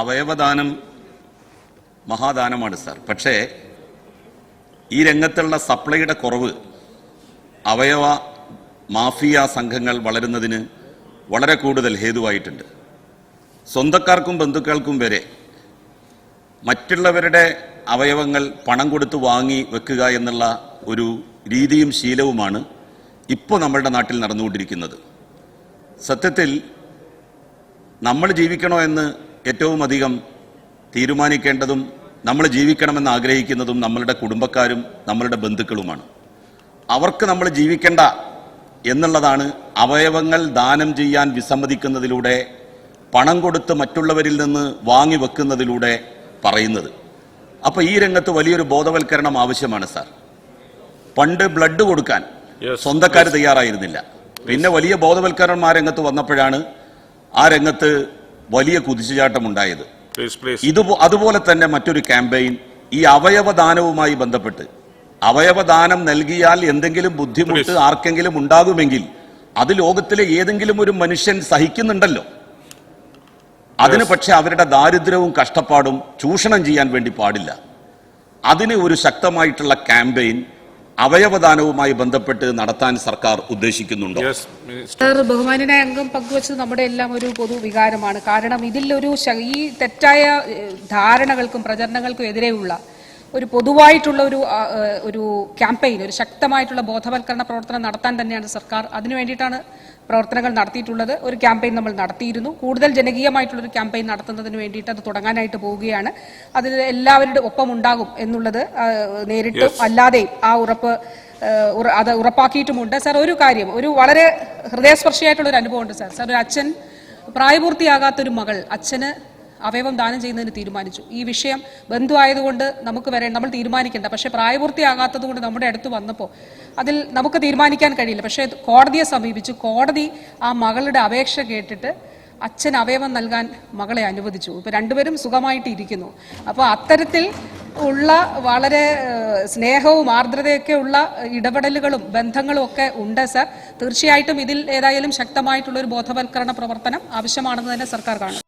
അവയവദാനം മഹാദാനമാണ് sir. പക്ഷേ ഈ രംഗത്തുള്ള സപ്ലൈയുടെ കുറവ് അവയവ മാഫിയ സംഘങ്ങൾ വളരുന്നതിന് വളരെ കൂടുതൽ ഹേതുവായിട്ടുണ്ട്. സ്വന്തക്കാർക്കും ബന്ധുക്കൾക്കും വരെ മറ്റുള്ളവരുടെ അവയവങ്ങൾ പണം കൊടുത്ത് വാങ്ങി വെക്കുക എന്നുള്ള ഒരു രീതിയും ശീലവുമാണ് ഇപ്പോൾ നമ്മളുടെ നാട്ടിൽ നടന്നുകൊണ്ടിരിക്കുന്നത്. സത്യത്തിൽ നമ്മൾ ജീവിക്കണോ എന്ന് ഏറ്റവും അധികം തീരുമാനിക്കേണ്ടതും നമ്മൾ ജീവിക്കണമെന്ന് ആഗ്രഹിക്കുന്നതും നമ്മളുടെ കുടുംബക്കാരും നമ്മളുടെ ബന്ധുക്കളുമാണ്. അവർക്ക് നമ്മൾ ജീവിക്കേണ്ട എന്നുള്ളതാണ് അവയവങ്ങൾ ദാനം ചെയ്യാൻ വിസമ്മതിക്കുന്നതിലൂടെ പണം കൊടുത്ത് മറ്റുള്ളവരിൽ നിന്ന് വാങ്ങി വെക്കുന്നതിലൂടെ പറയുന്നത്. അപ്പൊ ഈ രംഗത്ത് വലിയൊരു ബോധവൽക്കരണം ആവശ്യമാണ് സാർ. പണ്ട് ബ്ലഡ് കൊടുക്കാൻ സ്വന്തക്കാർ തയ്യാറായിരുന്നില്ല. പിന്നെ വലിയ ബോധവൽക്കരണം ആ രംഗത്ത് വന്നപ്പോഴാണ് ആ രംഗത്ത് വലിയ കുതിച്ചുചാട്ടമുണ്ടായത്. ഇത് അതുപോലെ തന്നെ മറ്റൊരു ക്യാമ്പയിൻ ഈ അവയവദാനവുമായി ബന്ധപ്പെട്ട്. അവയവദാനം നൽകിയാൽ എന്തെങ്കിലും ബുദ്ധിമുട്ട്. ആർക്കെങ്കിലും ഉണ്ടാകുമെങ്കിൽ അത് ലോകത്തിലെ ഏതെങ്കിലും ഒരു മനുഷ്യൻ സഹിക്കുന്നുണ്ടല്ലോ. അതിന് പക്ഷെ അവരുടെ ദാരിദ്ര്യവും കഷ്ടപ്പാടും ചൂഷണം ചെയ്യാൻ വേണ്ടി പാടില്ല. അതിന് ഒരു ശക്തമായിട്ടുള്ള ക്യാമ്പയിൻ അവയവദാനവുമായി ബന്ധപ്പെട്ട് നടത്താൻ സർക്കാർ ഉദ്ദേശിക്കുന്നുണ്ടോ? സർ ബഹുമാനായ അംഗം പങ്കുവച്ചത് നമ്മുടെ എല്ലാം ഒരു പൊതുവികാരമാണ് കാരണം ഇതിലൊരു ഒരു ഈ തെറ്റായ ധാരണകൾക്കും പ്രചരണങ്ങൾക്കും എതിരെയുള്ള ഒരു പൊതുവായിട്ടുള്ള ഒരു ഒരു ക്യാമ്പയിൻ ഒരു ശക്തമായിട്ടുള്ള ബോധവൽക്കരണ പ്രവർത്തനം നടത്താൻ തന്നെയാണ് സർക്കാർ. അതിനു വേണ്ടിയിട്ടാണ് പ്രവർത്തനങ്ങൾ നടത്തിയിട്ടുള്ളത്. ഒരു ക്യാമ്പയിൻ നമ്മൾ നടത്തിയിരുന്നു. കൂടുതൽ ജനകീയമായിട്ടുള്ള ഒരു ക്യാമ്പയിൻ നടത്തുന്നതിന് വേണ്ടിയിട്ട് അത് തുടങ്ങാനായിട്ട് പോവുകയാണ്. അതിൽ എല്ലാവരുടെ ഒപ്പം ഉണ്ടാകും എന്നുള്ളത് നേരിട്ടും അല്ലാതെയും ആ ഉറപ്പ് അത് ഉറപ്പാക്കിയിട്ടുമുണ്ട്. സാർ ഒരു കാര്യം ഒരു വളരെ ഹൃദയസ്പർശിയായിട്ടുള്ള ഒരു അനുഭവമുണ്ട് സാർ. സാർ ഒരു അച്ഛൻ പ്രായപൂർത്തിയാകാത്തൊരു മകൾ അച്ഛന് അവയവം ദാനം ചെയ്യുന്നതിന് തീരുമാനിച്ചു. ഈ വിഷയം ബന്ധുവായതുകൊണ്ട് നമുക്ക് വരെ നമ്മൾ തീരുമാനിക്കേണ്ട. പക്ഷേ പ്രായപൂർത്തിയാകാത്തത് കൊണ്ട് നമ്മുടെ അടുത്ത് വന്നപ്പോൾ അതിൽ നമുക്ക് തീരുമാനിക്കാൻ കഴിയില്ല. പക്ഷേ കോടതിയെ സമീപിച്ചു. കോടതി ആ മകളുടെ അപേക്ഷ കേട്ടിട്ട് അച്ഛൻ അവയവം നൽകാൻ മകളെ അനുവദിച്ചു. ഇപ്പൊ രണ്ടുപേരും സുഖമായിട്ട് ഇരിക്കുന്നു അപ്പോൾ അത്തരത്തിൽ ഉള്ള വളരെ സ്നേഹവും ആർദ്രതയൊക്കെ ഉള്ള ഇടപെടലുകളും ബന്ധങ്ങളും ഒക്കെ ഉണ്ട് സർ. തീർച്ചയായിട്ടും ഇതിൽ ഏതായാലും ശക്തമായിട്ടുള്ള ഒരു ബോധവൽക്കരണ പ്രവർത്തനം ആവശ്യമാണെന്ന് തന്നെ സർക്കാർ കാണും